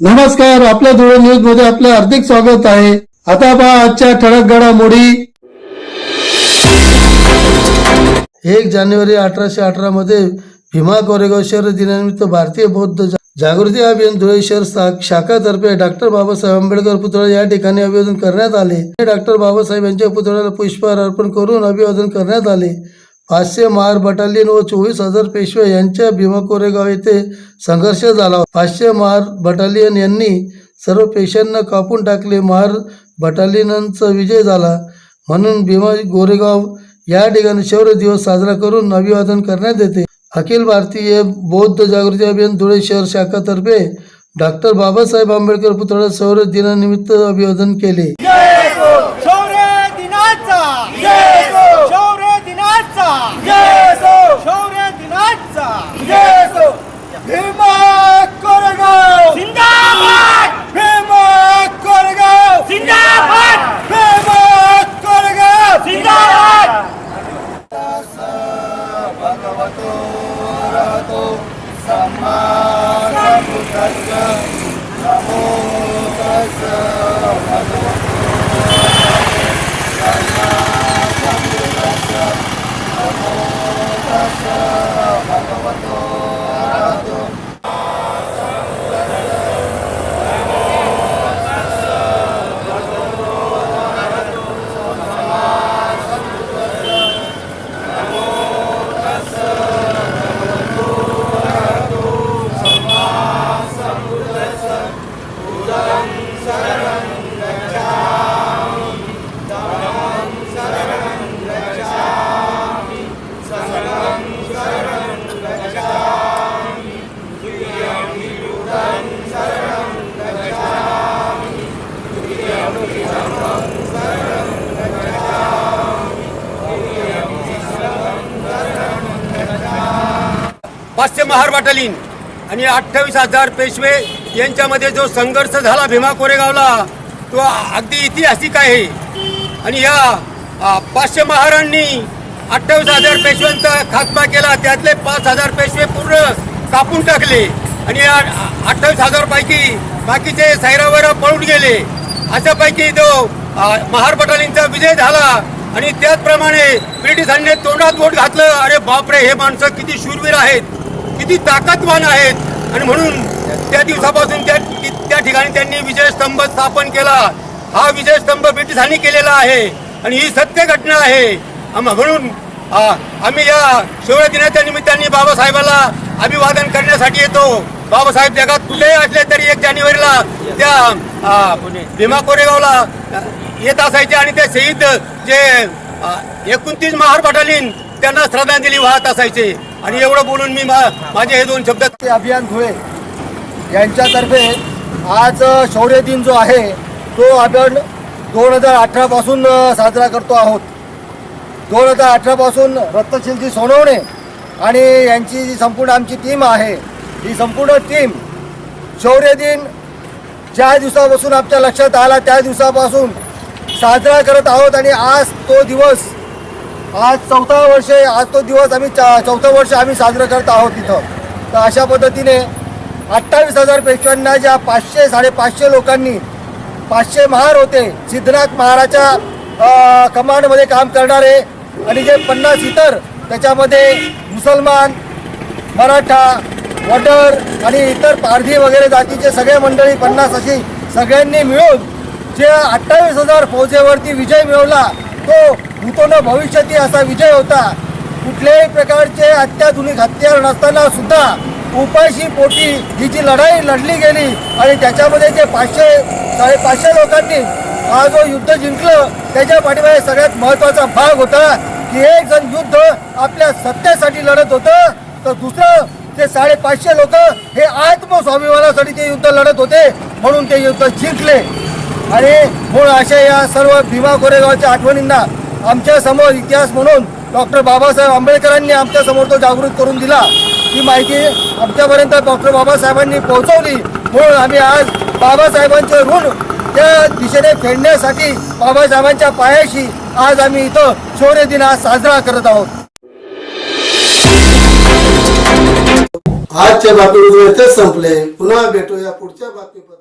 नमस्कार आपल्या धुळे न्यूजमध्ये आपले हार्दिक स्वागत आहे. आता पहा आजच्या ठळक घडामोडी. एक जानेवारी अठराशे अठरा मध्ये भीमा कोरेगाव शहर दिनानिमित्त भारतीय बौद्ध जागृती अभियान धुळे शहर शाखातर्फे डॉक्टर बाबासाहेब आंबेडकर पुतळा या ठिकाणी अभिवादन करण्यात आले. डॉक्टर बाबासाहेब यांच्या पुतळ्याला पुष्पहार अर्पण करून अभिवादन करण्यात आले. पाचशे महार बटालियन व चोवीस हजार पेशवे यांच्या भीमा कोरेगाव येथे संघर्ष झाला. पाचशे महार बटालियन यांनी सर्व पेशांना कापून टाकले. महार बटालियनचा विजय झाला. म्हणून भीमा गोरेगाव या ठिकाणी शौर्य दिवस साजरा करून अभिवादन करण्यात येते. अखिल भारतीय बौद्ध जागृती अभियान धुळे शहर शाखातर्फे डॉक्टर बाबासाहेब आंबेडकर पुतळा शौर्य दिनानिमित्त अभिवादन केले शौर्य दिनाचा शौर्य दिनाचा शौर्य दिनाचा भीमा कोरेगाव जिंदाबाद भीमा कोरेगाव जिंदाबाद भीमा कोरेगाव जिंदाबाद पाचशे महार बाटलीन आणि अठ्ठावीस हजार पेशवे यांच्यामध्ये जो संघर्ष झाला भीमा कोरेगावला तो अगदी ऐतिहासिक आहे. आणि या पाचशे महारांनी अठ्ठावीस हजार पेशव्यांचा खात्मा केला. त्यातले पाच हजार पेशवे पूर्ण कापून टाकले. आणि या अठ्ठावीस हजारपैकी बाकीचे सैरावर पळून गेले. अशापैकी तो महार बटालियनचा विजय झाला. आणि त्याचप्रमाणे ब्रिटिशांनी तोंडात बोट घातलं. अरे बापरे हे माणसं किती शूरवीर आहेत. किती ताकदवान आहेत. आणि म्हणून त्या दिवसापासून त्या त्या ठिकाणी त्यांनी विजयस्तंभ स्थापन केला. हा विजयस्तंभ ब्रिटिशांनी केलेला आहे. आणि ही सत्य घटना आहे. म्हणून आम्ही या शिवराय दिनाच्या निमित्ताने बाबासाहेबाला अभिवादन करण्यासाठी येतो. बाबासाहेब जगात कुठेही असले तरी एक जानेवारीला त्या भीमा कोरेगावला येत असायचे. आणि ते शहीद जे एकोणतीस महार बटालियन त्यांना श्रद्धांजली वाहत असायचे. आणि एवढं बोलून मी मा- माझे हे दोन शब्द अभियान धुळे यांच्यातर्फे आज शौर्य दिन जो आहे तो आपण दोन हजार अठरापासून साजरा करतो आहोत. दोन हजार अठरापासून रत्नशिलजी सोनवणे आणि यांची जी संपूर्ण आमची टीम आहे ही संपूर्ण टीम शौर्य दिन ज्या दिवसापासून आमच्या लक्षात आला त्या दिवसापासून साजरा करत आहोत. आणि आज तो दिवस आज चौथा वर्ष आज तो दिवस आम्ही चौथं वर्ष आम्ही साजरं करत आहोत तिथं तर अशा पद्धतीने अठ्ठावीस हजार पेशव्यांना ज्या पाचशे साडेपाचशे लोकांनी पाचशे महार होते सिद्धनाथ महाराच्या कमांडमध्ये काम करणारे आणि जे पन्नास इतर त्याच्यामध्ये मुसलमान मराठा वडर आणि इतर पारधी वगैरे जातीचे सगळे मंडळी पन्नास अशी सगळ्यांनी मिळून जे अठ्ठावीस हजार फौजेवरती विजय मिळवला तो भूतोन भविष्यातील असा विजय होता. कुठल्याही प्रकारचे अत्याधुनिक हत्यार नसताना सुद्धा उपाशी पोटी ही जी लढाई लढली गेली आणि त्याच्यामध्ये जे पाचशे साडेपाचशे लोकांनी हा जो युद्ध जिंकलं त्याच्या पाठीमागे सगळ्यात महत्त्वाचा भाग होता की एक जण युद्ध आपल्या सत्तेसाठी लढत होतं तर दुसरं ते साडेपाचशे लोक हे आत्मस्वाभिमानासाठी ते युद्ध लढत होते म्हणून ते युद्ध जिंकले. आणि मूळ अशा या सर्व भीमा कोरेगावच्या आठवणींना आमच्यासमोर इतिहास म्हणून डॉक्टर बाबासाहेब आंबेडकरांनी आमच्यासमोर तो जागृत करून दिला. ही माहिती आमच्यापर्यंत डॉक्टर बाबासाहेबांनी पोहोचवली. म्हणून आम्ही आज बाबासाहेबांचे ऋण त्या दिशेने फेडण्यासाठी बाबासाहेबांच्या पायाशी आज आम्ही इथं शौर्य दिन आज साजरा करत आहोत. आजच्या बातमीमध्ये संपले. पुन्हा भेटूया पुढच्या बातमीपत्र